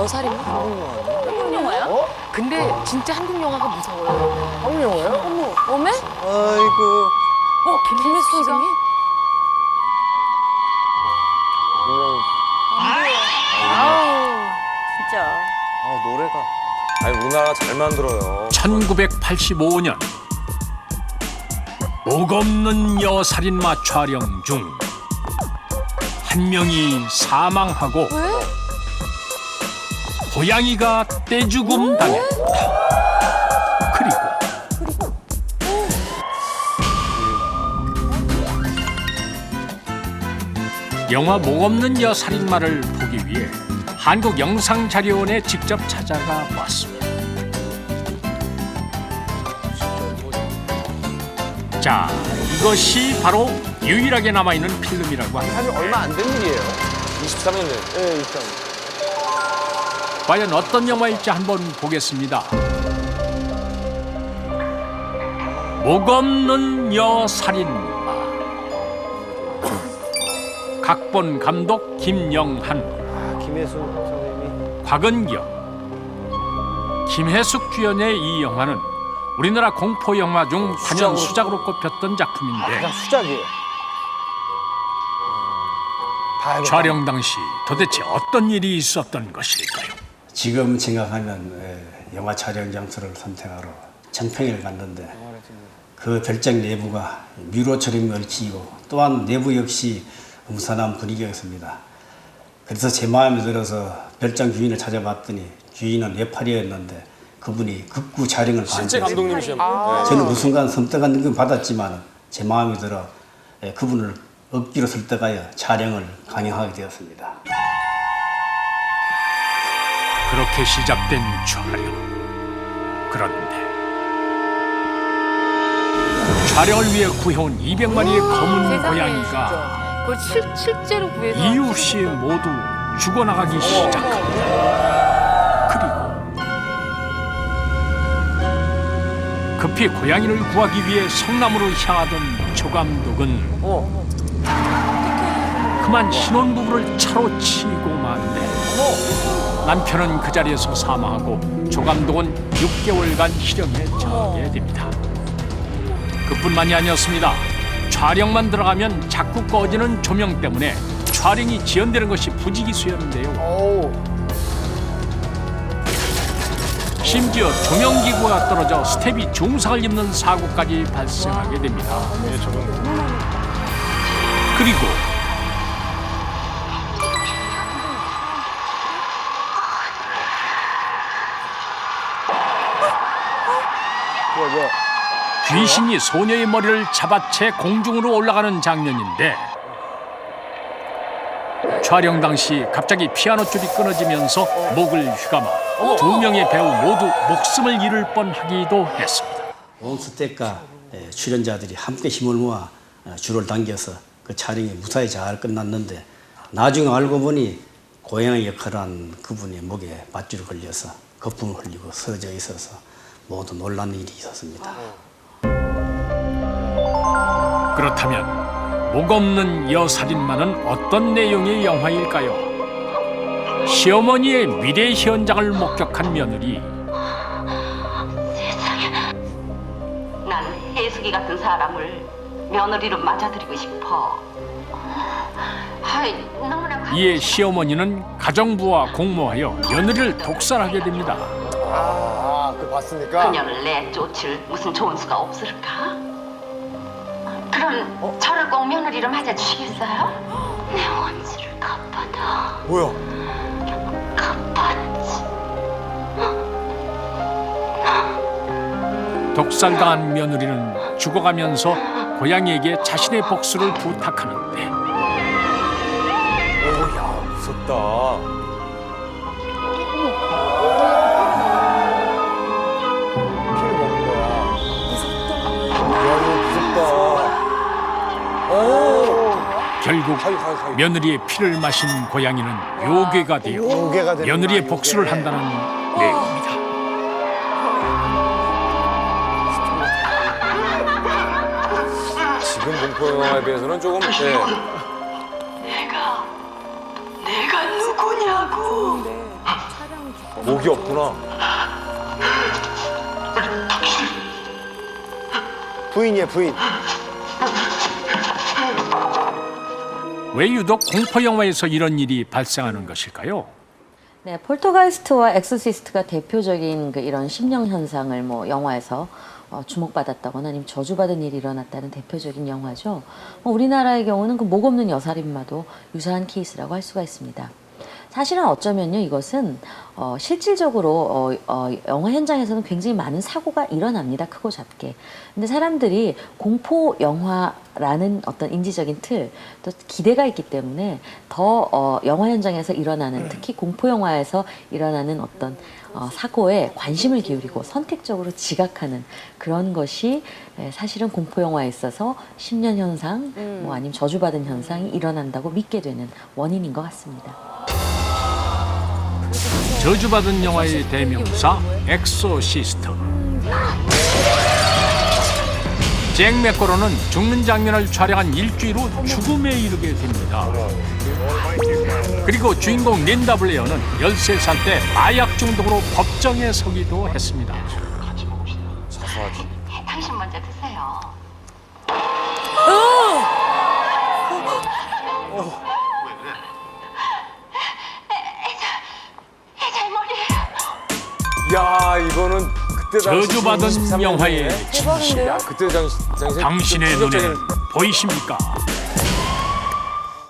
여살인가? 한국 영화야? 근데 진짜 한국 영화가 무서워요. 한국 영화예요? 어머, 어메? 아이고. 어, 김혜수 선생님? 진짜. 아 노래가. 아니 우리나라 잘 만들어요. 1985년 목 없는 여살인마 촬영 중 한 명이 사망하고 왜? 고양이가 떼죽음 당했다. 그리고 영화 목 없는 여살인마를 보기 위해 한국영상자료원에 직접 찾아가 봤습니다. 자, 이것이 바로 유일하게 남아있는 필름이라고 합니다. 사실 얼마 안 된 일이에요. 23년 된. 예, 일단. 과연 어떤 영화일지 한번 보겠습니다. 목 없는 여살인마 각본 감독 김영한 아, 김혜수 선생님이. 곽은경 김혜숙 주연의 이 영화는 우리나라 공포 영화 중 단연 수작으로 꼽혔던 작품인데 가장 수작이에요. 봐야겠다. 촬영 당시 도대체 어떤 일이 있었던 것일까요? 지금 생각하면 에, 영화 촬영 장소를 선택하러 청평을 갔는데 그 별장 내부가 미로처럼 얽히고 또한 내부 역시 음산한 분위기였습니다. 그래서 제 마음에 들어서 별장 주인을 찾아봤더니 주인은 네팔이었는데 그분이 극구 촬영을 실제 반대했습니다. 감독님이시면. 저는 그 순간 섬뜩한 느낌 받았지만 제 마음에 들어 에, 그분을 억지로 설득하여 촬영을 강행하게 되었습니다. 그렇게 시작된 촬영. 그런데 촬영을 위해 구해온 200마리의 검은 고양이가. 그걸 실, 실제로 구해서. 이유 없이 모두 죽어나가기 시작합니다. 그리고 급히 고양이를 구하기 위해 성남으로 향하던 조 감독은 그만 신혼부부를 차로 치고 마는데 남편은 그 자리에서 사망하고 조 감독은 6개월간 실형에 처하게 됩니다. 그뿐만이 아니었습니다. 촬영만 들어가면 자꾸 꺼지는 조명 때문에 촬영이 지연되는 것이 부지기수였는데요. 심지어 조명기구가 떨어져 스텝이 중상을 입는 사고까지 발생하게 됩니다. 그리고 귀신이 소녀의 머리를 잡아채 공중으로 올라가는 장면인데 촬영 당시 갑자기 피아노 줄이 끊어지면서 목을 휘감아 두 명의 배우 모두 목숨을 잃을 뻔하기도 했습니다. 온 스태프과 에, 출연자들이 함께 힘을 모아 어, 줄을 당겨서 그 촬영이 무사히 잘 끝났는데 나중에 알고 보니 고양이 역할을 한 그분의 목에 밧줄이 걸려서 거품을 흘리고 쓰러져 있어서 모두 놀란 일이 있었습니다. 그렇다면 목 없는 여살인마는 어떤 내용의 영화일까요? 시어머니의 미래 현장을 목격한 며느리 난 혜숙이 같은 사람을 며느리로 맞아들이고 싶어. 아이, 너무나 관- 이에 시어머니는 가정부와 공모하여 며느리를 독살하게 됩니다. 아, 그 봤으니까. 그녀를 내쫓을 무슨 좋은 수가 없을까? 그럼 저를 꼭 며느리로 맞아주시겠어요? 내 원수를 갚아다. 뭐야? 갚았지. 독살당한 며느리는 죽어가면서 고양이에게 자신의 복수를 부탁하는데 오, 야, 무섭다. 피를 먹는 거야. 야, 이거 무섭다. 결국. 며느리의 피를 마신 고양이는 요괴가 되어 되는 며느리의 복수를. 한다는 내용 지금 공포 영화에 비해서는 조금 예. 내가 내가 누구냐고. 목이 없구나. 부인이에요, 부인. 왜 유독 공포 영화에서 이런 일이 발생하는 것일까요? 네, 폴터가이스트와 엑소시스트가 대표적인 그 이런 심령 현상을 뭐 영화에서 어, 주목받았다거나 아니면 저주받은 일이 일어났다는 대표적인 영화죠. 뭐 우리나라의 경우는 그 목 없는 여살인마도 유사한 케이스라고 할 수가 있습니다. 사실은 어쩌면요 이것은 어, 실질적으로 어, 어, 영화 현장에서는 굉장히 많은 사고가 일어납니다 크고 작게 근데 사람들이 공포 영화라는 어떤 인지적인 틀 또 기대가 있기 때문에 더 어, 영화 현장에서 일어나는 특히 공포 영화에서 일어나는 어떤 어, 사고에 관심을 기울이고 선택적으로 지각하는 그런 것이 에, 사실은 공포 영화에 있어서 심년 현상 뭐 아니면 저주받은 현상이 일어난다고 믿게 되는 원인인 것 같습니다. 저주받은 영화의 대명사 엑소시스트. 잭 맥거로는 죽는 장면을 촬영한 일주일 후 죽음에 이르게 됩니다. 그리고 주인공 린다 블레어는 13살 때 마약 중독으로 법정에 서기도 했습니다. 사소하지. 당신 먼저 드세요. 제 머리예요. 야 이거는 그때 당시 저주받은 23 년에 영화의 대박인데요? 야 그때 당시 당시 당신의 눈에는 보이십니까?